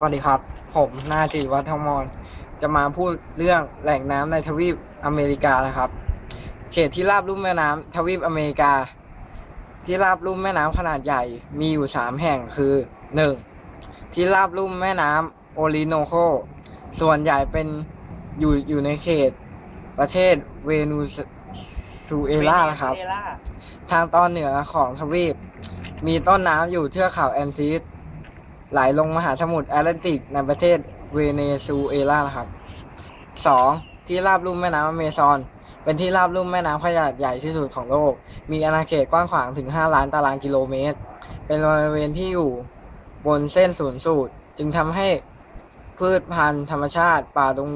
สวัสดีครับ ผมนาศิวัฒมรจะมาพูดเรื่องแหล่งน้ำในทวีปอเมริกานะครับ เขตที่ราบลุ่มแม่น้ำทวีปอเมริกา ที่ราบลุ่มแม่น้ำขนาดใหญ่มีอยู่สามแห่งคือหนึ่งที่ราบลุ่มแม่น้ำโอริโนโค ส่วนใหญ่เป็นอยู่อยู่ในเขตประเทศเวเนูซูเอลานะครับเวเนซุเอลาทางตอนเหนือของทวีป มีต้นน้ำอยู่เทือกเขาแอนซีส ไหลลงมหาสมุทรแอตแลนติกในประเทศเวเนซุเอลาครับสองที่ราบลุ่มแม่น้ำอเมซอน เป็นที่ราบลุ่มแม่น้ำขนาดใหญ่ที่สุดของโลก มีอาณาเขตกว้างขวางถึง 5 ล้านตารางกิโลเมตร เป็นบริเวณที่อยู่บนเส้นศูนย์สูตร จึงทำให้พืชพันธุ์ธรรมชาติป่าดง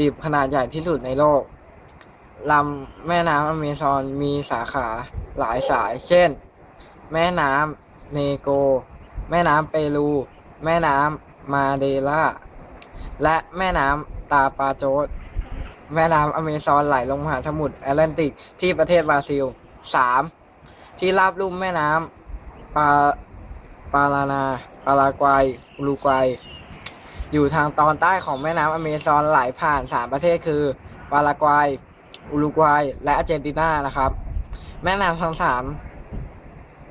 ดิบขนาดใหญ่ที่สุดในโลกลำแม่น้ำอเมซอนมีสาขาหลายสาย เช่น แม่น้ำเนโก แม่น้ำเปรู แม่น้ำมาเดลาและแม่น้ำตาปาโจดแม่น้ำอเมซอนไหลลงมหาสมุทรแอตแลนติกที่ประเทศบราซิล 3. ที่ราบลุ่มแม่น้ำปาปารานาปารากวัยอุรุกวัย อยู่ทางตอนใต้ของแม่น้ำอเมซอนไหลผ่านสามประเทศคือปารากวัยอุรุกวัย และอาร์เจนตินานะครับ แม่น้ำทั้งสาม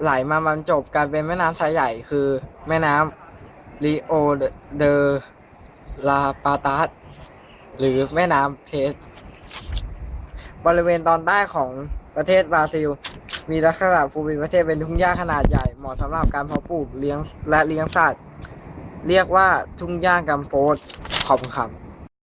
ไหลมาบรรจบกันเป็นแม่น้ำสายใหญ่ คือแม่น้ำริโอเดลาปาตาสหรือแม่น้ำเพสบริเวณตอนใต้ของประเทศบราซิล มีลักษณะภูมิประเทศเป็นทุ่งหญ้าขนาดใหญ่เหมาะสำหรับการเพาะปลูกเลี้ยงและเลี้ยงสัตว์ เรียกว่าทุ่งหญ้ากัมโปสขอบคุณครับ